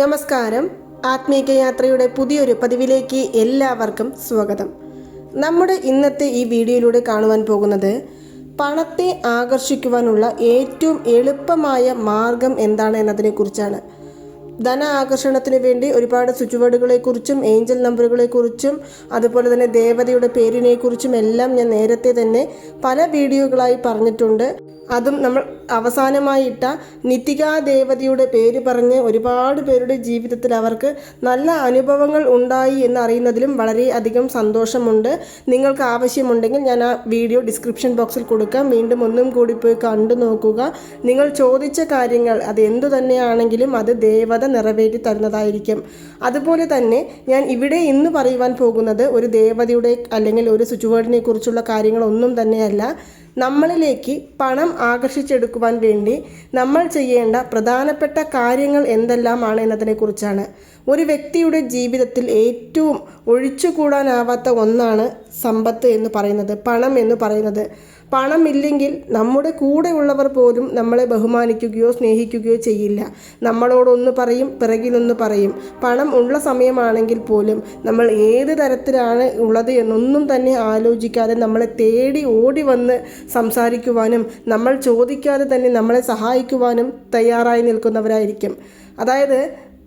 നമസ്കാരം. ആത്മീക യാത്രയുടെ പുതിയൊരു പതിവിലേക്ക് എല്ലാവർക്കും സ്വാഗതം. നമ്മുടെ ഇന്നത്തെ ഈ വീഡിയോയിലൂടെ കാണുവാൻ പോകുന്നത് പണത്തെ ആകർഷിക്കുവാനുള്ള ഏറ്റവും എളുപ്പമായ മാർഗം എന്താണ് എന്നതിനെക്കുറിച്ചാണ്. ധന ആകർഷണത്തിന് വേണ്ടി ഒരുപാട് സ്വിച്ച് ഏഞ്ചൽ നമ്പറുകളെക്കുറിച്ചും അതുപോലെ തന്നെ ദേവതയുടെ പേരിനെക്കുറിച്ചും എല്ലാം ഞാൻ നേരത്തെ തന്നെ പല വീഡിയോകളായി പറഞ്ഞിട്ടുണ്ട്. അതും നമ്മൾ അവസാനമായിട്ട നിതികാ ദേവതയുടെ പേര് പറഞ്ഞ് ഒരുപാട് പേരുടെ ജീവിതത്തിൽ അവർക്ക് നല്ല അനുഭവങ്ങൾ ഉണ്ടായി എന്ന് എന്നറിയുന്നതിലും വളരെയധികം സന്തോഷമുണ്ട്. നിങ്ങൾക്ക് ആവശ്യമുണ്ടെങ്കിൽ ഞാൻ ആ വീഡിയോ ഡിസ്ക്രിപ്ഷൻ ബോക്സിൽ കൊടുക്കാം. വീണ്ടും ഒന്നും കൂടി പോയി കണ്ടു നോക്കുക. നിങ്ങൾ ചോദിച്ച കാര്യങ്ങൾ അത് എന്തു തന്നെയാണെങ്കിലും അത് ദേവത നിറവേറ്റി തരുന്നതായിരിക്കും. അതുപോലെ തന്നെ ഞാൻ ഇവിടെ ഇന്ന് പറയുവാൻ പോകുന്നത് ഒരു ദേവതയുടെ അല്ലെങ്കിൽ ഒരു സ്വിച്ച് വേർഡിനെ കുറിച്ചുള്ള കാര്യങ്ങളൊന്നും തന്നെയല്ല. നമ്മളിലേക്ക് പണം ആകർഷിച്ചെടുക്കുവാൻ വേണ്ടി നമ്മൾ ചെയ്യേണ്ട പ്രധാനപ്പെട്ട കാര്യങ്ങൾ എന്തെല്ലാമാണ് എന്നതിനെക്കുറിച്ചാണ്. ഒരു വ്യക്തിയുടെ ജീവിതത്തിൽ ഏറ്റവും ഒഴിച്ചുകൂടാനാവാത്ത ഒന്നാണ് സമ്പത്ത് എന്ന് പറയുന്നത് പണം എന്ന് പറയുന്നത്. പണമില്ലെങ്കിൽ നമ്മുടെ കൂടെയുള്ളവർ പോലും നമ്മളെ ബഹുമാനിക്കുകയോ സ്നേഹിക്കുകയോ ചെയ്യില്ല. നമ്മളോടൊന്ന് പറയും പിറകിലൊന്ന് പറയും. പണം ഉള്ള സമയമാണെങ്കിൽ പോലും നമ്മൾ ഏത് തരത്തിലാണ് ഉള്ളത് എന്നൊന്നും തന്നെ ആലോചിക്കാതെ നമ്മളെ തേടി ഓടി വന്ന് സംസാരിക്കുവാനും നമ്മൾ ചോദിക്കാതെ തന്നെ നമ്മളെ സഹായിക്കുവാനും തയ്യാറായി നിൽക്കുന്നവരായിരിക്കും. അതായത്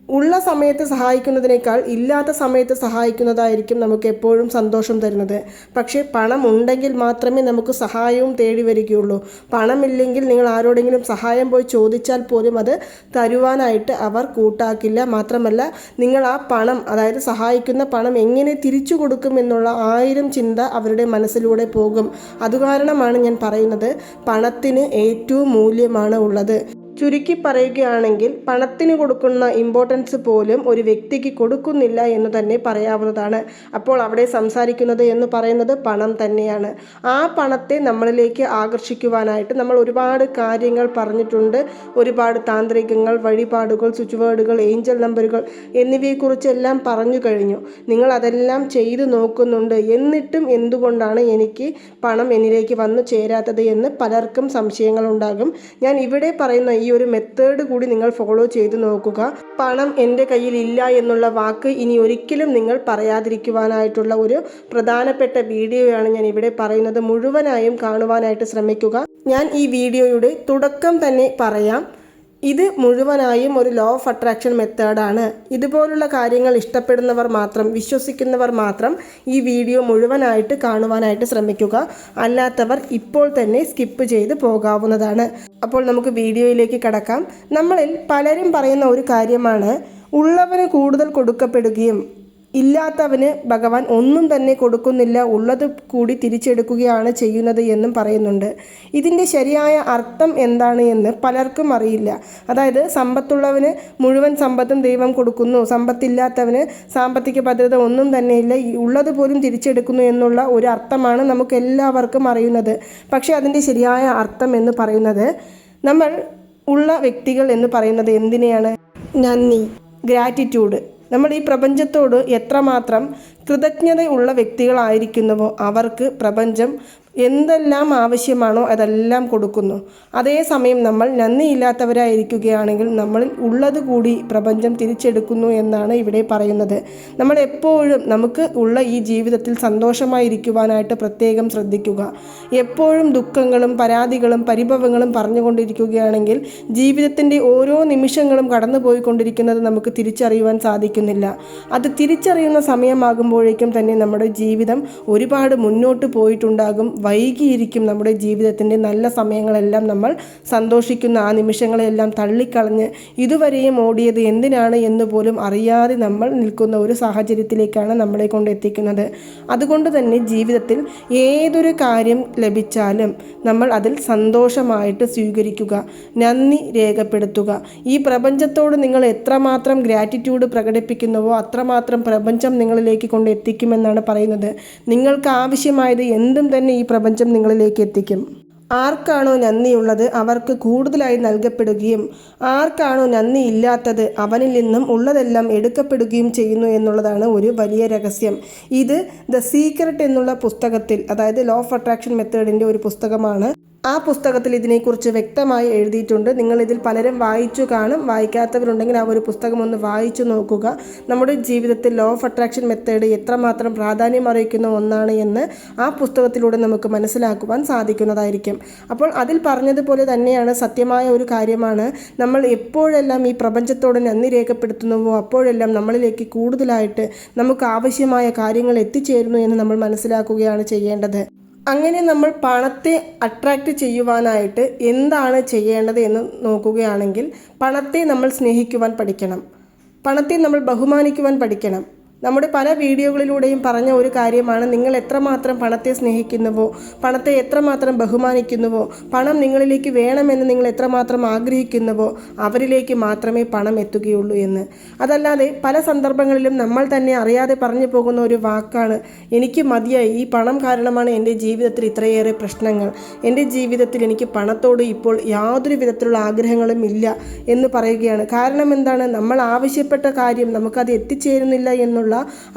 ഉള്ള സമയത്ത് സഹായിക്കുന്നതിനേക്കാൾ ഇല്ലാത്ത സമയത്ത് സഹായിക്കുന്നതായിരിക്കും നമുക്ക് എപ്പോഴും സന്തോഷം തരുന്നത്. പക്ഷേ പണം ഉണ്ടെങ്കിൽ മാത്രമേ നമുക്ക് സഹായവും തേടി വരികയുള്ളൂ. പണമില്ലെങ്കിൽ നിങ്ങൾ ആരോടെങ്കിലും സഹായം പോയി ചോദിച്ചാൽ പോലും അത് തരുവാനായിട്ട് അവർ കൂട്ടാക്കില്ല. മാത്രമല്ല നിങ്ങൾ ആ പണം അതായത് സഹായിക്കുന്ന പണം എങ്ങനെ തിരിച്ചു കൊടുക്കും എന്നുള്ള ആയിരം ചിന്ത അവരുടെ മനസ്സിലൂടെ പോകും. അതുകാരണമാണ് ഞാൻ പറയുന്നത് പണത്തിന് ഏറ്റവും മൂല്യമാണ് ഉള്ളത്. ചുരുക്കി പറയുകയാണെങ്കിൽ പണത്തിന് കൊടുക്കുന്ന ഇമ്പോർട്ടൻസ് പോലും ഒരു വ്യക്തിക്ക് കൊടുക്കുന്നില്ല എന്ന് തന്നെ പറയാവുന്നതാണ്. അപ്പോൾ അവിടെ സംസാരിക്കുന്നത് എന്ന് പറയുന്നത് പണം തന്നെയാണ്. ആ പണത്തെ നമ്മളിലേക്ക് ആകർഷിക്കുവാനായിട്ട് നമ്മൾ ഒരുപാട് കാര്യങ്ങൾ പറഞ്ഞിട്ടുണ്ട്. ഒരുപാട് താന്ത്രികങ്ങൾ വഴിപാടുകൾ സ്വിച്ച് വേർഡുകൾ ഏഞ്ചൽ നമ്പറുകൾ എന്നിവയെക്കുറിച്ചെല്ലാം പറഞ്ഞു കഴിഞ്ഞു. നിങ്ങൾ അതെല്ലാം ചെയ്തു നോക്കുന്നുണ്ട്. എന്നിട്ടും എന്തുകൊണ്ടാണ് എനിക്ക് പണം എന്നിലേക്ക് വന്നു ചേരാത്തത് എന്ന് പലർക്കും സംശയങ്ങളുണ്ടാകും ഞാൻ ഇവിടെ പറയുന്ന ഈ ഒരു മെത്തേഡ് കൂടി നിങ്ങൾ ഫോളോ ചെയ്തു നോക്കുക. പണം എന്റെ കയ്യിൽ ഇല്ല എന്നുള്ള വാക്ക് ഇനി ഒരിക്കലും നിങ്ങൾ പറയാതിരിക്കുവാനായിട്ടുള്ള ഒരു പ്രധാനപ്പെട്ട വീഡിയോയാണ് ഞാൻ ഇവിടെ പറയുന്നത്. മുഴുവനായും കാണുവാനായിട്ട് ശ്രമിക്കുക. ഞാൻ ഈ വീഡിയോയുടെ തുടക്കം തന്നെ പറയാം. ഇത് മുഴുവനായും ഒരു ലോ ഓഫ് അട്രാക്ഷൻ മെത്തേഡാണ് ഇതുപോലുള്ള കാര്യങ്ങൾ ഇഷ്ടപ്പെടുന്നവർ മാത്രം വിശ്വസിക്കുന്നവർ മാത്രം ഈ വീഡിയോ മുഴുവനായിട്ട് കാണുവാനായിട്ട് ശ്രമിക്കുക. അല്ലാത്തവർ ഇപ്പോൾ തന്നെ സ്കിപ്പ് ചെയ്ത് പോകാവുന്നതാണ്. അപ്പോൾ നമുക്ക് വീഡിയോയിലേക്ക് കടക്കാം. നമ്മളിൽ പലരും പറയുന്ന ഒരു കാര്യമാണ് ഉള്ളവന് കൂടുതൽ കൊടുക്കപ്പെടുകയും ഇല്ലാത്തവന് ഭഗവാൻ ഒന്നും തന്നെ കൊടുക്കുന്നില്ല. ഉള്ളത് കൂടി തിരിച്ചെടുക്കുകയാണ് ചെയ്യുന്നത് എന്നും പറയുന്നുണ്ട്. ഇതിന്റെ ശരിയായ അർത്ഥം എന്താണ് എന്ന് പലർക്കും അറിയില്ല. അതായത് സമ്പത്തുള്ളവന് മുഴുവൻ സമ്പത്തും ദൈവം കൊടുക്കുന്നു. സമ്പത്തില്ലാത്തവന് സാമ്പത്തിക ഭദ്രത ഒന്നും തന്നെ ഇല്ല. ഉള്ളത് പോലും തിരിച്ചെടുക്കുന്നു എന്നുള്ള ഒരു അർത്ഥമാണ് നമുക്ക് എല്ലാവർക്കും അറിയുന്നത്. പക്ഷേ അതിന്റെ ശരിയായ അർത്ഥം എന്ന് പറയുന്നത് നമ്മൾ ഉള്ള വ്യക്തികൾ എന്ന് പറയുന്നത് എന്തിനെയാണ്? നന്ദി ഗ്രാറ്റിറ്റ്യൂഡ്. നമ്മൾ ഈ പ്രപഞ്ചത്തോട് എത്രമാത്രം കൃതജ്ഞതയുള്ള വ്യക്തികളായിരിക്കുന്നുവോ അവർക്ക് പ്രപഞ്ചം എന്തെല്ലാം ആവശ്യമാണോ അതെല്ലാം കൊടുക്കുന്നു. അതേസമയം നമ്മൾ നന്ദിയില്ലാത്തവരായിരിക്കുകയാണെങ്കിൽ നമ്മളിൽ ഉള്ളത് കൂടി പ്രപഞ്ചം തിരിച്ചെടുക്കുന്നു എന്നാണ് ഇവിടെ പറയുന്നത്. നമ്മൾ എപ്പോഴും നമുക്ക് ഉള്ള ഈ ജീവിതത്തിൽ സന്തോഷമായിരിക്കുവാനായിട്ട് പ്രത്യേകം ശ്രദ്ധിക്കുക. എപ്പോഴും ദുഃഖങ്ങളും പരാതികളും പരിഭവങ്ങളും പറഞ്ഞുകൊണ്ടിരിക്കുകയാണെങ്കിൽ ജീവിതത്തിന്റെ ഓരോ നിമിഷങ്ങളും കടന്നുപോയിക്കൊണ്ടിരിക്കുന്നത് നമുക്ക് തിരിച്ചറിയുവാൻ സാധിക്കുന്നില്ല. അത് തിരിച്ചറിയുന്ന സമയമാകുമ്പോഴേക്കും തന്നെ നമ്മുടെ ജീവിതം ഒരുപാട് മുന്നോട്ട് പോയിട്ടുണ്ടാകും. വൈകിയിരിക്കും നമ്മുടെ ജീവിതത്തിന്റെ നല്ല സമയങ്ങളെല്ലാം നമ്മൾ സന്തോഷിക്കുന്ന ആ നിമിഷങ്ങളെല്ലാം തള്ളിക്കളഞ്ഞ് ഇതുവരെയും ഓടിയത് എന്തിനാണ് എന്ന് പോലും അറിയാതെ നമ്മൾ നിൽക്കുന്ന ഒരു സാഹചര്യത്തിലേക്കാണ് നമ്മളെ കൊണ്ട് എത്തിക്കുന്നത്. അതുകൊണ്ട് തന്നെ ജീവിതത്തിൽ ഏതൊരു കാര്യം ലഭിച്ചാലും നമ്മൾ അതിൽ സന്തോഷമായിട്ട് സ്വീകരിക്കുക നന്ദി രേഖപ്പെടുത്തുക. ഈ പ്രപഞ്ചത്തോട് നിങ്ങൾ എത്രമാത്രം ഗ്രാറ്റിറ്റ്യൂഡ് പ്രകടിപ്പിക്കുന്നുവോ അത്രമാത്രം പ്രപഞ്ചം നിങ്ങളിലേക്ക് കൊണ്ട് എത്തിക്കുമെന്നാണ് പറയുന്നത്. നിങ്ങൾക്ക് ആവശ്യമായത് എന്തും തന്നെ ഈ പ്രപഞ്ചം നിങ്ങളിലേക്ക് എത്തിക്കും. ആർക്കാണോ നന്ദിയുള്ളത് അവർക്ക് കൂടുതലായി നൽകപ്പെടുകയും ആർക്കാണോ നന്ദി ഇല്ലാത്തത് അവനിൽ നിന്നും ഉള്ളതെല്ലാം എടുക്കപ്പെടുകയും ചെയ്യുന്നു എന്നുള്ളതാണ് ഒരു വലിയ രഹസ്യം. ഇത് ദ സീക്രട്ട് എന്നുള്ള പുസ്തകത്തിൽ അതായത് ലോ ഓഫ് അട്രാക്ഷൻ മെത്തേഡിന്റെ ഒരു പുസ്തകമാണ്. ആ പുസ്തകത്തിൽ ഇതിനെക്കുറിച്ച് വ്യക്തമായി എഴുതിയിട്ടുണ്ട്. നിങ്ങൾ ഇതിൽ പലരും വായിച്ചു കാണും. വായിക്കാത്തവരുണ്ടെങ്കിൽ ആ ഒരു പുസ്തകം ഒന്ന് വായിച്ചു നോക്കുക. നമ്മുടെ ജീവിതത്തിൽ ലോ ഓഫ് അട്രാക്ഷൻ മെത്തേഡ് എത്രമാത്രം പ്രാധാന്യം അറിയിക്കുന്ന ഒന്നാണ് എന്ന് ആ പുസ്തകത്തിലൂടെ നമുക്ക് മനസ്സിലാക്കുവാൻ സാധിക്കുന്നതായിരിക്കും. അപ്പോൾ അതിൽ പറഞ്ഞതുപോലെ തന്നെയാണ് സത്യമായ ഒരു കാര്യമാണ്. നമ്മൾ എപ്പോഴെല്ലാം ഈ പ്രപഞ്ചത്തോട് നന്ദി രേഖപ്പെടുത്തുന്നുവോ അപ്പോഴെല്ലാം നമ്മളിലേക്ക് കൂടുതലായിട്ട് നമുക്ക് ആവശ്യമായ കാര്യങ്ങൾ എത്തിച്ചേരുന്നു എന്ന് നമ്മൾ മനസ്സിലാക്കുകയാണ് ചെയ്യേണ്ടത്. അങ്ങനെ നമ്മൾ പണത്തെ അട്രാക്റ്റ് ചെയ്യുവാനായിട്ട് എന്താണ് ചെയ്യേണ്ടത് എന്ന് നോക്കുകയാണെങ്കിൽ പണത്തെ നമ്മൾ സ്നേഹിക്കുവാൻ പഠിക്കണം. പണത്തെ നമ്മൾ ബഹുമാനിക്കുവാൻ പഠിക്കണം. നമ്മുടെ പല വീഡിയോകളിലൂടെയും പറഞ്ഞ ഒരു കാര്യമാണ് നിങ്ങൾ എത്രമാത്രം പണത്തെ സ്നേഹിക്കുന്നുവോ പണത്തെ എത്രമാത്രം ബഹുമാനിക്കുന്നുവോ പണം നിങ്ങളിലേക്ക് വേണമെന്ന് നിങ്ങൾ എത്രമാത്രം ആഗ്രഹിക്കുന്നുവോ അവരിലേക്ക് മാത്രമേ പണം എത്തുകയുള്ളൂ എന്ന്. അതല്ലാതെ പല സന്ദർഭങ്ങളിലും നമ്മൾ തന്നെ അറിയാതെ പറഞ്ഞു പോകുന്ന ഒരു വാക്കാണ് എനിക്ക് മതിയായി ഈ പണം കാരണമാണ് എന്റെ ജീവിതത്തിൽ ഇത്രയേറെ പ്രശ്നങ്ങൾ. എന്റെ ജീവിതത്തിൽ എനിക്ക് പണത്തോട് ഇപ്പോൾ യാതൊരു വിധത്തിലുള്ള ആഗ്രഹങ്ങളും ഇല്ല എന്ന് പറയുകയാണ്. കാരണം എന്താണ്? നമ്മൾ ആവശ്യപ്പെട്ട കാര്യം നമുക്കത് എത്തിച്ചേരുന്നില്ല എന്നുള്ള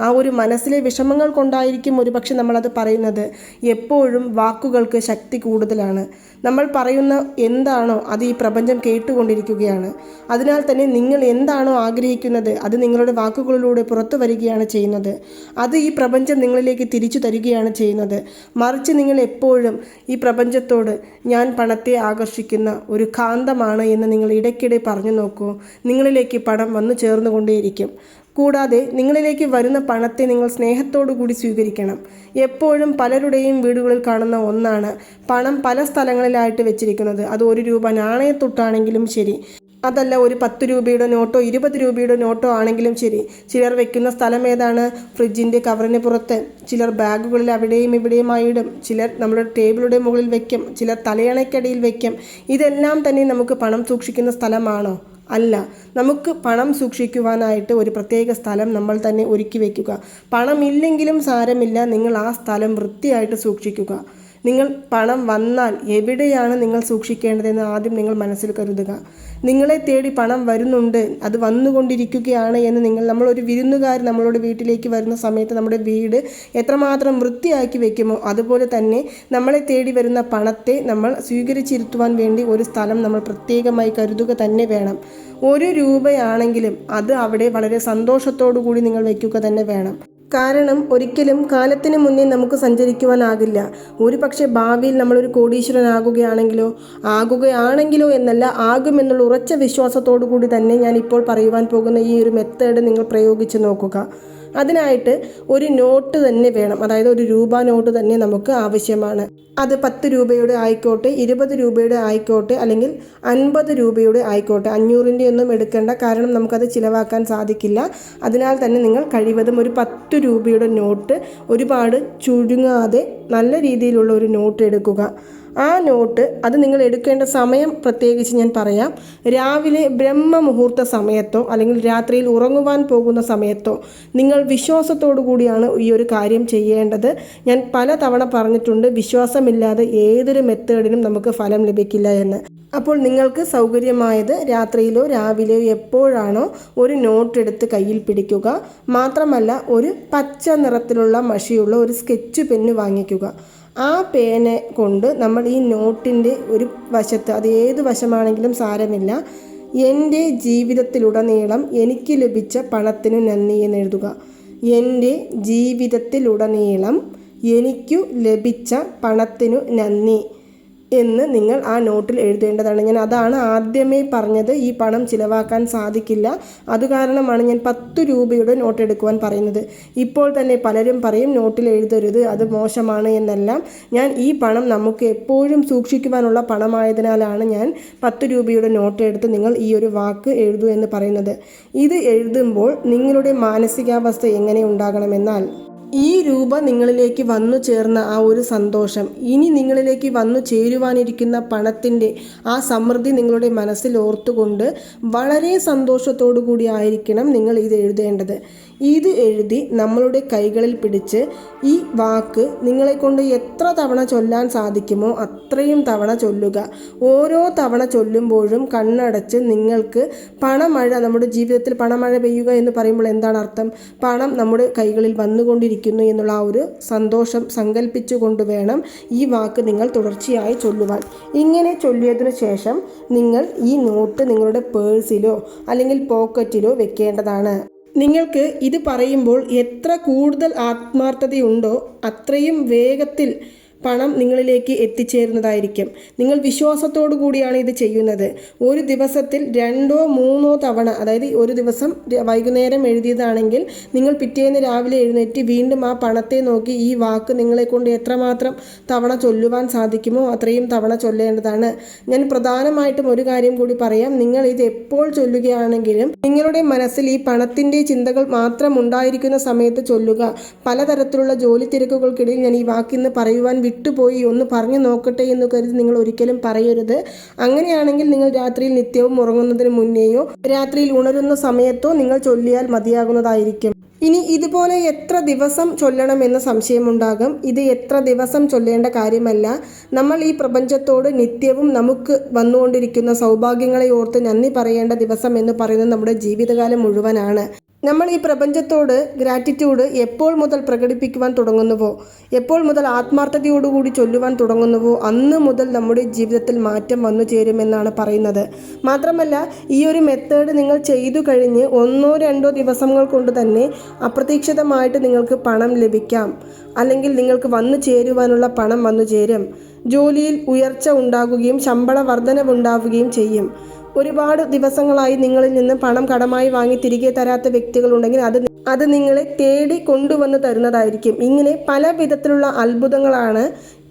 ആ ഒരു മനസ്സിലെ വിഷമങ്ങൾ കൊണ്ടായിരിക്കും ഒരുപക്ഷെ നമ്മളത് പറയുന്നത്. എപ്പോഴും വാക്കുകൾക്ക് ശക്തി കൂടുതലാണ്. നമ്മൾ പറയുന്ന എന്താണോ അത് ഈ പ്രപഞ്ചം കേട്ടുകൊണ്ടിരിക്കുകയാണ്. അതിനാൽ തന്നെ നിങ്ങൾ എന്താണോ ആഗ്രഹിക്കുന്നത് അത് നിങ്ങളുടെ വാക്കുകളിലൂടെ പുറത്തു വരികയാണ് ചെയ്യുന്നത്. അത് ഈ പ്രപഞ്ചം നിങ്ങളിലേക്ക് തിരിച്ചു തരികയാണ് ചെയ്യുന്നത്. മറിച്ച് നിങ്ങൾ എപ്പോഴും ഈ പ്രപഞ്ചത്തോട് ഞാൻ പണത്തെ ആകർഷിക്കുന്ന ഒരു കാന്തമാണ് എന്ന് നിങ്ങൾ ഇടയ്ക്കിടെ പറഞ്ഞു നോക്കൂ. നിങ്ങളിലേക്ക് പണം വന്നു ചേർന്നുകൊണ്ടേയിരിക്കും. കൂടാതെ നിങ്ങളിലേക്ക് വരുന്ന പണത്തെ നിങ്ങൾ സ്നേഹത്തോടു കൂടി സ്വീകരിക്കണം. എപ്പോഴും പലരുടെയും വീടുകളിൽ കാണുന്ന ഒന്നാണ് പണം പല സ്ഥലങ്ങളിലായിട്ട് വെച്ചിരിക്കുന്നത്. അത് ഒരു രൂപ നാണയത്തൊട്ടാണെങ്കിലും ശരി. അതല്ല ഒരു പത്ത് രൂപയുടെ നോട്ടോ ഇരുപത് രൂപയുടെ നോട്ടോ ആണെങ്കിലും ശരി. ചിലർ വെക്കുന്ന സ്ഥലം ഏതാണ്? ഫ്രിഡ്ജിന്റെ കവറിന് പുറത്ത്. ചിലർ ബാഗുകളിൽ അവിടെയും ഇവിടെയുമായി ഇടും. ചിലർ നമ്മുടെ ടേബിളുടെ മുകളിൽ വയ്ക്കും ചിലർ തലയണയ്ക്കടിയിൽ വയ്ക്കും ഇതെല്ലാം തന്നെ നമുക്ക് പണം സൂക്ഷിക്കുന്ന സ്ഥലമാണോ? അല്ല നമുക്ക് പണം സൂക്ഷിക്കുവാനായിട്ട് ഒരു പ്രത്യേക സ്ഥലം നമ്മൾ തന്നെ ഒരുക്കി വയ്ക്കുക പണമില്ലെങ്കിലും സാരമില്ല നിങ്ങൾ ആ സ്ഥലം വൃത്തിയായിട്ട് സൂക്ഷിക്കുക. നിങ്ങൾ പണം വന്നാൽ എവിടെയാണ് നിങ്ങൾ സൂക്ഷിക്കേണ്ടതെന്ന് ആദ്യം നിങ്ങൾ മനസ്സിൽ കരുതുക. നിങ്ങളെ തേടി പണം വരുന്നുണ്ട് അത് വന്നുകൊണ്ടിരിക്കുകയാണ് എന്ന് നിങ്ങൾ നമ്മളൊരു വിരുന്നുകാർ നമ്മളോട് വീട്ടിലേക്ക് വരുന്ന സമയത്ത് നമ്മുടെ വീട് എത്രമാത്രം വൃത്തിയാക്കി വെക്കുമോ അതുപോലെ തന്നെ നമ്മളെ തേടി വരുന്ന പണത്തെ നമ്മൾ സ്വീകരിച്ചിരുത്തുവാൻ വേണ്ടി ഒരു സ്ഥലം നമ്മൾ പ്രത്യേകമായി കരുതുക തന്നെ വേണം. ഒരു രൂപയാണെങ്കിലും അത് അവിടെ വളരെ സന്തോഷത്തോടു കൂടി നിങ്ങൾ വയ്ക്കുക തന്നെ വേണം. കാരണം ഒരിക്കലും കാലത്തിന് മുന്നേ നമുക്ക് സഞ്ചരിക്കുവാനാകില്ല. ഒരു പക്ഷേ ഭാവിയിൽ നമ്മളൊരു കോടീശ്വരനാകുകയാണെങ്കിലോ ആകുകയാണെങ്കിലോ എന്നല്ല ആകുമെന്നുള്ള ഉറച്ച വിശ്വാസത്തോടു കൂടി തന്നെ ഞാൻ ഇപ്പോൾ പറയുവാൻ പോകുന്ന ഈ ഒരു മെത്തേഡ് നിങ്ങൾ പ്രയോഗിച്ച് നോക്കുക. അതിനായിട്ട് ഒരു നോട്ട് തന്നെ വേണം. അതായത് ഒരു രൂപ നോട്ട് തന്നെ നമുക്ക് ആവശ്യമാണ്. അത് പത്ത് രൂപയുടെ ആയിക്കോട്ടെ ഇരുപത് രൂപയുടെ ആയിക്കോട്ടെ അല്ലെങ്കിൽ അൻപത് രൂപയുടെ ആയിക്കോട്ടെ. അഞ്ഞൂറിന്റെ ഒന്നും എടുക്കേണ്ട കാരണം നമുക്കത് ചിലവാക്കാൻ സാധിക്കില്ല. അതിനാൽ തന്നെ നിങ്ങൾ കഴിവതും ഒരു പത്ത് രൂപയുടെ നോട്ട് ഒരുപാട് ചുരുങ്ങാതെ നല്ല രീതിയിലുള്ള ഒരു നോട്ട് എടുക്കുക. ആ നോട്ട് അത് നിങ്ങൾ എടുക്കേണ്ട സമയം പ്രത്യേകിച്ച് ഞാൻ പറയാം. രാവിലെ ബ്രഹ്മ മുഹൂർത്ത സമയത്തോ അല്ലെങ്കിൽ രാത്രിയിൽ ഉറങ്ങുവാൻ പോകുന്ന സമയത്തോ നിങ്ങൾ വിശ്വാസത്തോടു കൂടിയാണ് ഈ ഒരു കാര്യം ചെയ്യേണ്ടത്. ഞാൻ പല തവണ പറഞ്ഞിട്ടുണ്ട് വിശ്വാസമില്ലാതെ ഏതൊരു മെത്തേഡിനും നമുക്ക് ഫലം ലഭിക്കില്ല എന്ന്. അപ്പോൾ നിങ്ങൾക്ക് സൗകര്യമായത് രാത്രിയിലോ രാവിലെയോ എപ്പോഴാണോ ഒരു നോട്ട് എടുത്ത് കയ്യിൽ പിടിക്കുക. മാത്രമല്ല ഒരു പച്ച നിറത്തിലുള്ള മഷിയുള്ള ഒരു സ്കെച്ച് പെന്ന് വാങ്ങിക്കുക. ആ പേന കൊണ്ട് നമ്മൾ ഈ നോട്ടിന്റെ ഒരു വശത്ത് അത് ഏത് വശമാണെങ്കിലും സാരമില്ല എന്റെ ജീവിതത്തിലുടനീളം എനിക്ക് ലഭിച്ച പണത്തിനു നന്ദി എന്ന് എഴുതുക. എന്റെ ജീവിതത്തിലുടനീളം എനിക്കു ലഭിച്ച പണത്തിനു നന്ദി. എന്ന് നിങ്ങൾ ആ നോട്ടിൽ എഴുതേണ്ടതാണ്. ഞാൻ അതാണ് ആദ്യമേ പറഞ്ഞത്. ഈ പണം ചിലവാക്കാൻ സാധിക്കില്ല. അത് കാരണമാണ് ഞാൻ പത്ത് രൂപയുടെ നോട്ട് എടുക്കുവാൻ പറയുന്നത്. ഇപ്പോൾ തന്നെ പലരും പറയും നോട്ടിൽ എഴുതരുത് അത് മോശമാണ് എന്നെല്ലാം. ഞാൻ ഈ പണം നമുക്ക് എപ്പോഴും സൂക്ഷിക്കുവാനുള്ള പണമായതിനാലാണ് ഞാൻ പത്ത് രൂപയുടെ നോട്ട് എടുത്ത് നിങ്ങൾ ഈ ഒരു വാക്ക് എഴുതൂ എന്ന് പറയുന്നത്. ഇത് എഴുതുമ്പോൾ നിങ്ങളുടെ മാനസികാവസ്ഥ എങ്ങനെ ഉണ്ടാകണമെന്നാൽ ഈ രൂപ നിങ്ങളിലേക്ക് വന്നു ചേർന്ന ആ ഒരു സന്തോഷം. ഇനി നിങ്ങളിലേക്ക് വന്നു ചേരുവാനിരിക്കുന്ന പണത്തിന്റെ ആ സമൃദ്ധി നിങ്ങളുടെ മനസ്സിൽ ഓർത്തുകൊണ്ട് വളരെ സന്തോഷത്തോടു കൂടി ആയിരിക്കണം നിങ്ങൾ ഇത് എഴുതേണ്ടത്. ഇത് എഴുതി നമ്മളുടെ കൈകളിൽ പിടിച്ച് ഈ വാക്ക് നിങ്ങളെ കൊണ്ട് എത്ര തവണ ചൊല്ലാൻ സാധിക്കുമോ അത്രയും തവണ ചൊല്ലുക. ഓരോ തവണ ചൊല്ലുമ്പോഴും കണ്ണടച്ച് നിങ്ങൾക്ക് പണമഴ നമ്മുടെ ജീവിതത്തിൽ പണമഴ പെയ്യുക എന്ന് പറയുമ്പോൾ എന്താണ് അർത്ഥം? പണം നമ്മുടെ കൈകളിൽ വന്നുകൊണ്ടിരിക്കുന്നു എന്നുള്ള ആ ഒരു സന്തോഷം സങ്കല്പിച്ചുകൊണ്ട് വേണം ഈ വാക്ക് നിങ്ങൾ തുടർച്ചയായി ചൊല്ലുവാൻ. ഇങ്ങനെ ചൊല്ലിയതിനു ശേഷം നിങ്ങൾ ഈ നോട്ട് നിങ്ങളുടെ പേഴ്സിലോ അല്ലെങ്കിൽ പോക്കറ്റിലോ വെക്കേണ്ടതാണ്. നിങ്ങൾക്ക് ഇത് പറയുമ്പോൾ എത്ര കൂടുതൽ ആത്മാർത്ഥതയുണ്ടോ അത്രയും വേഗത്തിൽ പണം നിങ്ങളിലേക്ക് എത്തിച്ചേരുന്നതായിരിക്കും. നിങ്ങൾ വിശ്വാസത്തോടു കൂടിയാണ് ഇത് ചെയ്യുന്നത്. ഒരു ദിവസത്തിൽ രണ്ടോ മൂന്നോ തവണ അതായത് ഒരു ദിവസം വൈകുന്നേരം എഴുതിയതാണെങ്കിൽ നിങ്ങൾ പിറ്റേന്ന് രാവിലെ എഴുന്നേറ്റ് വീണ്ടും ആ പണത്തെ നോക്കി ഈ വാക്ക് നിങ്ങളെ കൊണ്ട് എത്രമാത്രം തവണ ചൊല്ലുവാൻ സാധിക്കുമോ അത്രയും തവണ ചൊല്ലേണ്ടതാണ്. ഞാൻ പ്രധാനമായിട്ടും ഒരു കാര്യം കൂടി പറയാം. നിങ്ങൾ ഇത് എപ്പോൾ ചൊല്ലുകയാണെങ്കിലും നിങ്ങളുടെ മനസ്സിൽ ഈ പണത്തിന്റെ ചിന്തകൾ മാത്രം ഉണ്ടായിരിക്കുന്ന സമയത്ത് ചൊല്ലുക. പലതരത്തിലുള്ള ജോലി തിരക്കുകൾക്കിടയിൽ ഞാൻ ഈ വാക്കിന്ന് പറയുവാൻ വിട്ടുപോയി ഒന്ന് പറഞ്ഞു നോക്കട്ടെ എന്ന് കരുതി നിങ്ങൾ ഒരിക്കലും പറയരുത്. അങ്ങനെയാണെങ്കിൽ നിങ്ങൾ രാത്രിയിൽ നിത്യവും ഉറങ്ങുന്നതിന് മുന്നേയോ രാത്രിയിൽ ഉണരുന്ന സമയത്തോ നിങ്ങൾ ചൊല്ലിയാൽ മതിയാകുന്നതായിരിക്കും. ഇനി ഇതുപോലെ എത്ര ദിവസം ചൊല്ലണം ചൊല്ലണമെന്ന് സംശയമുണ്ടാകും. ഇത് എത്ര ദിവസം ചൊല്ലേണ്ട കാര്യമല്ല. നമ്മൾ ഈ പ്രപഞ്ചത്തോട് നിത്യവും നമുക്ക് വന്നുകൊണ്ടിരിക്കുന്ന സൗഭാഗ്യങ്ങളെ ഓർത്ത് നന്ദി പറയേണ്ട ദിവസം എന്ന് പറയുന്നത് നമ്മുടെ ജീവിതകാലം മുഴുവനാണ്. നമ്മൾ ഈ പ്രപഞ്ചത്തോട് ഗ്രാറ്റിറ്റ്യൂഡ് എപ്പോൾ മുതൽ പ്രകടിപ്പിക്കുവാൻ തുടങ്ങുന്നുവോ? എപ്പോൾ മുതൽ ആത്മാർത്ഥതയോടുകൂടി ചൊല്ലുവാൻ തുടങ്ങുന്നുവോ? അന്ന് മുതൽ നമ്മുടെ ജീവിതത്തിൽ മാറ്റം വന്നു ചേരുമെന്നാണ് പറയുന്നത്. മാത്രമല്ല ഈ ഒരു മെത്തേഡ് നിങ്ങൾ ചെയ്തു കഴിഞ്ഞ് ഒന്നോ രണ്ടോ ദിവസങ്ങൾ കൊണ്ട് തന്നെ അപ്രതീക്ഷിതമായിട്ട് നിങ്ങൾക്ക് പണം ലഭിക്കാം. അല്ലെങ്കിൽ നിങ്ങൾക്ക് വന്നു ചേരുവാനുള്ള പണം വന്നു ചേരും. ജോലിയിൽ ഉയർച്ച ഉണ്ടാകുകയും ശമ്പള വർധനവുണ്ടാവുകയും ചെയ്യും. ഒരുപാട് ദിവസങ്ങളായി നിങ്ങളിൽ നിന്ന് പണം കടമായി വാങ്ങി തിരികെ തരാത്ത വ്യക്തികളുണ്ടെങ്കിൽ അത് അത് നിങ്ങളെ തേടി കൊണ്ടുവന്ന് തരുന്നതായിരിക്കും. ഇങ്ങനെ പല വിധത്തിലുള്ള അത്ഭുതങ്ങളാണ്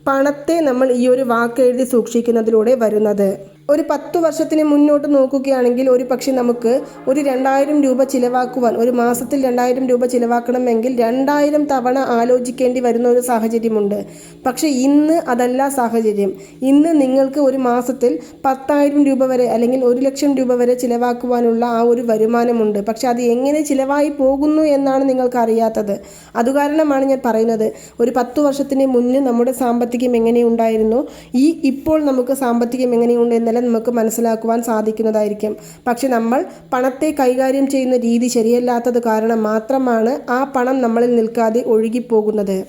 പണത്തെ നമ്മൾ ഈ ഒരു വാക്കെഴുതി സൂക്ഷിക്കുന്നതിലൂടെ വരുന്നത്. ഒരു പത്തു വർഷത്തിന് മുന്നോട്ട് നോക്കുകയാണെങ്കിൽ ഒരു പക്ഷേ നമുക്ക് ഒരു രണ്ടായിരം രൂപ ചിലവാക്കുവാൻ ഒരു മാസത്തിൽ രണ്ടായിരം രൂപ ചിലവാക്കണമെങ്കിൽ രണ്ടായിരം തവണ ആലോചിക്കേണ്ടി വരുന്ന ഒരു സാഹചര്യമുണ്ട്. പക്ഷെ ഇന്ന് അതല്ല സാഹചര്യം. ഇന്ന് നിങ്ങൾക്ക് ഒരു മാസത്തിൽ പത്തായിരം രൂപ വരെ അല്ലെങ്കിൽ ഒരു ലക്ഷം രൂപ വരെ ചിലവാക്കുവാനുള്ള ആ ഒരു വരുമാനമുണ്ട്. പക്ഷെ അത് എങ്ങനെ ചിലവായി പോകുന്നു എന്നാണ് നിങ്ങൾക്ക് അറിയാത്തത്. അതുകാരണമാണ് ഞാൻ പറയുന്നത്. ഒരു പത്തു വർഷത്തിന് മുന്നേ നമ്മുടെ സാമ്പത്തികം എങ്ങനെയുണ്ടായിരുന്നു ഈ ഇപ്പോൾ നമുക്ക് സാമ്പത്തികം എങ്ങനെയുണ്ട്? എന്നെല്ലാം നമുക്ക് മനസ്സിലാക്കുവാൻ സാധിക്കുന്നതായിരിക്കും. പക്ഷെ നമ്മൾ പണത്തെ കൈകാര്യം ചെയ്യുന്ന രീതി ശരിയല്ലാത്തത് കാരണം മാത്രമാണ് ആ പണം നമ്മളിൽ നിൽക്കാതെ ഒഴുകിപ്പോകുന്നത്.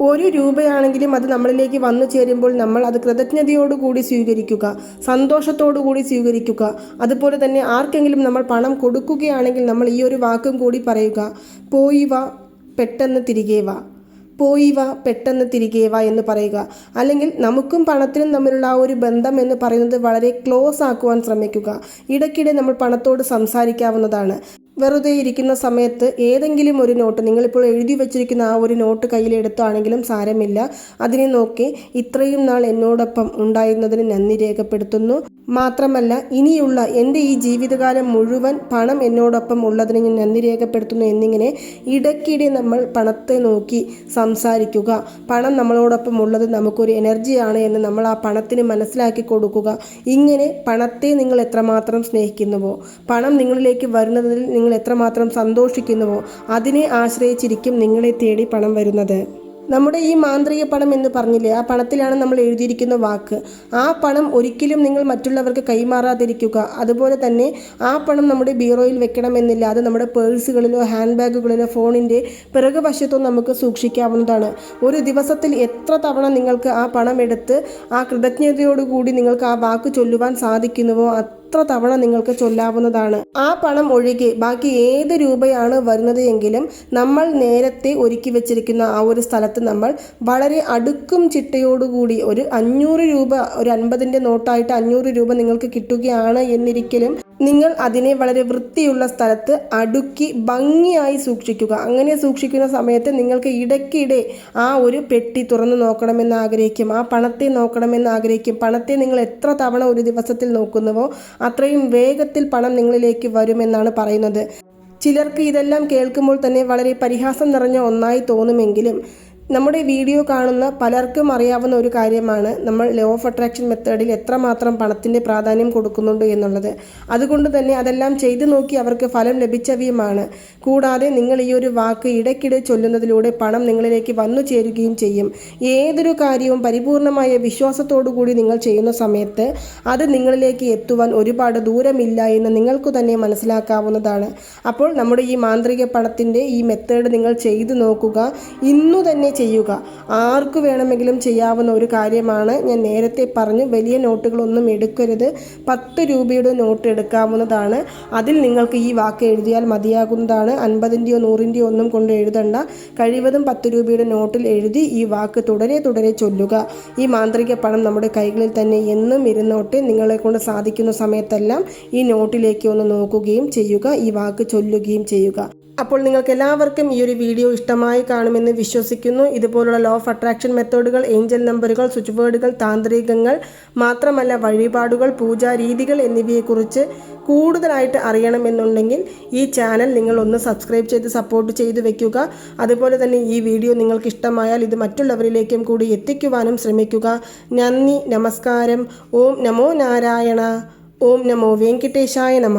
ഒരു രൂപയാണെങ്കിലും അത് നമ്മളിലേക്ക് വന്നു ചേരുമ്പോൾ നമ്മൾ അത് കൃതജ്ഞതയോടുകൂടി സ്വീകരിക്കുക സന്തോഷത്തോടുകൂടി സ്വീകരിക്കുക. അതുപോലെ തന്നെ ആർക്കെങ്കിലും നമ്മൾ പണം കൊടുക്കുകയാണെങ്കിൽ നമ്മൾ ഈ ഒരു വാക്കും കൂടി പറയുക പോയി വാ പെട്ടെന്ന് തിരികെ വാ. പോയി വാ പെട്ടെന്ന് തിരികെ വാ എന്ന് പറയുക. അല്ലെങ്കിൽ നമുക്കും പണത്തിനും തമ്മിലുള്ള ആ ഒരു ബന്ധം എന്ന് പറയുന്നത് വളരെ ക്ലോസ് ആക്കുവാൻ ശ്രമിക്കുക. ഇടയ്ക്കിടെ നമ്മൾ പണത്തോട് സംസാരിക്കാവുന്നതാണ്. വെറുതെ ഇരിക്കുന്ന സമയത്ത് ഏതെങ്കിലും ഒരു നോട്ട് നിങ്ങളിപ്പോൾ എഴുതി വെച്ചിരിക്കുന്ന ആ ഒരു നോട്ട് കയ്യിലെടുത്താണെങ്കിലും സാരമില്ല. അതിനെ നോക്കി ഇത്രയും നാൾ എന്നോടൊപ്പം ഉണ്ടായിരുന്നതിന് നന്ദി രേഖപ്പെടുത്തുന്നു. മാത്രമല്ല ഇനിയുള്ള എന്റെ ഈ ജീവിതകാലം മുഴുവൻ പണം എന്നോടൊപ്പം ഉള്ളതിന് ഞാൻ നന്ദി രേഖപ്പെടുത്തുന്നു എന്നിങ്ങനെ ഇടയ്ക്കിടെ നമ്മൾ പണത്തെ നോക്കി സംസാരിക്കുക. പണം നമ്മളോടൊപ്പം ഉള്ളത് നമുക്കൊരു എനർജിയാണ് എന്ന് നമ്മൾ ആ പണത്തിന് മനസ്സിലാക്കി കൊടുക്കുക. ഇങ്ങനെ പണത്തെ നിങ്ങൾ എത്രമാത്രം സ്നേഹിക്കുന്നുവോ? പണം നിങ്ങളിലേക്ക് വരുന്നതിൽ നിങ്ങൾ എത്രമാത്രം സന്തോഷിക്കുന്നുവോ അതിനെ ആശ്രയിച്ചിരിക്കും നിങ്ങളെ തേടി പണം വരുന്നത്. നമ്മുടെ ഈ മാന്ത്രിക പണം എന്ന് പറഞ്ഞില്ലേ ആ പണത്തിലാണ് നമ്മൾ എഴുതിയിരിക്കുന്ന വാക്ക്. ആ പണം ഒരിക്കലും നിങ്ങൾ മറ്റുള്ളവർക്ക് കൈമാറാതിരിക്കുക. അതുപോലെ തന്നെ ആ പണം നമ്മുടെ ബീറോയിൽ വെക്കണമെന്നില്ല അത് നമ്മുടെ പേഴ്സുകളിലോ ഹാൻഡ് ബാഗുകളിലോ ഫോണിന്റെ പിറകു വശത്തോ നമുക്ക് സൂക്ഷിക്കാവുന്നതാണ്. ഒരു ദിവസത്തിൽ എത്ര തവണ നിങ്ങൾക്ക് ആ പണം എടുത്ത് ആ കൃതജ്ഞതയോടുകൂടി നിങ്ങൾക്ക് ആ വാക്ക് ചൊല്ലുവാൻ സാധിക്കുന്നുവോ എത്ര തവണ നിങ്ങൾക്ക് ചൊല്ലാവുന്നതാണ്? ആ പണം ഒഴികെ ബാക്കി ഏത് രൂപയാണ് വരുന്നത് എങ്കിലും നമ്മൾ നേരത്തെ ഒരുക്കി വെച്ചിരിക്കുന്ന ആ ഒരു സ്ഥലത്ത് നമ്മൾ വളരെ അടുക്കും ചിട്ടയോടുകൂടി ഒരു അഞ്ഞൂറ് രൂപ ഒരു അൻപതിന്റെ നോട്ടായിട്ട് അഞ്ഞൂറ് രൂപ നിങ്ങൾക്ക് കിട്ടുകയാണ് എന്നിരിക്കലും നിങ്ങൾ അതിനെ വളരെ വൃത്തിയുള്ള സ്ഥലത്ത് അടുക്കി ഭംഗിയായി സൂക്ഷിക്കുക. അങ്ങനെ സൂക്ഷിക്കുന്ന സമയത്ത് നിങ്ങൾക്ക് ഇടയ്ക്കിടെ ആ ഒരു പെട്ടി തുറന്നു നോക്കണമെന്ന് ആഗ്രഹിക്കും. ആ പണത്തെ നോക്കണമെന്ന് ആഗ്രഹിക്കും. പണത്തെ നിങ്ങൾ എത്ര തവണ ഒരു ദിവസത്തിൽ നോക്കുന്നുവോ അത്രയും വേഗത്തിൽ പണം നിങ്ങളിലേക്ക് വരുമെന്നാണ് പറയുന്നത്. ചിലർക്ക് ഇതെല്ലാം കേൾക്കുമ്പോൾ തന്നെ വളരെ പരിഹാസം നിറഞ്ഞ ഒന്നായി തോന്നുമെങ്കിലും നമ്മുടെ വീഡിയോ കാണുന്ന പലർക്കും അറിയാവുന്ന ഒരു കാര്യമാണ് നമ്മൾ ലോ ഓഫ് അട്രാക്ഷൻ മെത്തേഡിൽ എത്രമാത്രം പണത്തിന്റെ പ്രാധാന്യം കൊടുക്കുന്നുണ്ട് എന്നുള്ളത്. അതുകൊണ്ട് തന്നെ അതെല്ലാം ചെയ്തു നോക്കി അവർക്ക് ഫലം ലഭിച്ചവയുമാണ്. കൂടാതെ നിങ്ങൾ ഈ ഒരു വാക്ക് ഇടയ്ക്കിടെ ചൊല്ലുന്നതിലൂടെ പണം നിങ്ങളിലേക്ക് വന്നു ചേരുകയും ചെയ്യും. ഏതൊരു കാര്യവും പരിപൂർണമായ വിശ്വാസത്തോടു കൂടി നിങ്ങൾ ചെയ്യുന്ന സമയത്ത് അത് നിങ്ങളിലേക്ക് എത്തുവാൻ ഒരുപാട് ദൂരമില്ല എന്ന് നിങ്ങൾക്ക് തന്നെ മനസ്സിലാക്കാവുന്നതാണ്. അപ്പോൾ നമ്മുടെ ഈ മാന്ത്രിക പണത്തിന്റെ ഈ മെത്തേഡ് നിങ്ങൾ ചെയ്തു നോക്കുക. ഇന്നു തന്നെ ചെയ്യുക. ആർക്ക് വേണമെങ്കിലും ചെയ്യാവുന്ന ഒരു കാര്യമാണ് ഞാൻ നേരത്തെ പറഞ്ഞു. വലിയ നോട്ടുകളൊന്നും എടുക്കരുത്. പത്ത് രൂപയുടെ നോട്ട് എടുക്കാവുന്നതാണ്. അതിൽ നിങ്ങൾക്ക് ഈ വാക്ക് എഴുതിയാൽ മതിയാകുന്നതാണ്. അൻപതിന്റെയോ നൂറിന്റെയോ ഒന്നും കൊണ്ട് എഴുതണ്ട. കഴിവതും പത്ത് രൂപയുടെ നോട്ടിൽ എഴുതി ഈ വാക്ക് തുടരെ തുടരെ ചൊല്ലുക. ഈ മാന്ത്രിക പണം നമ്മുടെ കൈകളിൽ തന്നെ എന്നും ഇരുന്നോട്ടെ നിങ്ങളെ കൊണ്ട് സാധിക്കുന്ന സമയത്തെല്ലാം ഈ നോട്ടിലേക്ക് ഒന്ന് നോക്കുകയും ചെയ്യുക. ഈ വാക്ക് ചൊല്ലുകയും ചെയ്യുക. അപ്പോൾ നിങ്ങൾക്ക് എല്ലാവർക്കും ഈ ഒരു വീഡിയോ ഇഷ്ടമായി കാണുമെന്ന് വിശ്വസിക്കുന്നു. ഇതുപോലുള്ള ലോ ഓഫ് അട്രാക്ഷൻ മെത്തേഡുകൾ ഏഞ്ചൽ നമ്പറുകൾ സ്വിച്ച് വേർഡുകൾ താന്ത്രികങ്ങൾ മാത്രമല്ല വഴിപാടുകൾ പൂജാരീതികൾ എന്നിവയെക്കുറിച്ച് കൂടുതലായിട്ട് അറിയണമെന്നുണ്ടെങ്കിൽ ഈ ചാനൽ നിങ്ങൾ ഒന്ന് സബ്സ്ക്രൈബ് ചെയ്ത് സപ്പോർട്ട് ചെയ്ത് വെക്കുക. അതുപോലെ തന്നെ ഈ വീഡിയോ നിങ്ങൾക്ക് ഇഷ്ടമായാൽ ഇത് മറ്റുള്ളവരിലേക്കും കൂടി എത്തിക്കുവാനും ശ്രമിക്കുക. നന്ദി നമസ്കാരം. ഓം നമോ നാരായണ. ഓം നമോ വെങ്കിട്ടേശായ നമ.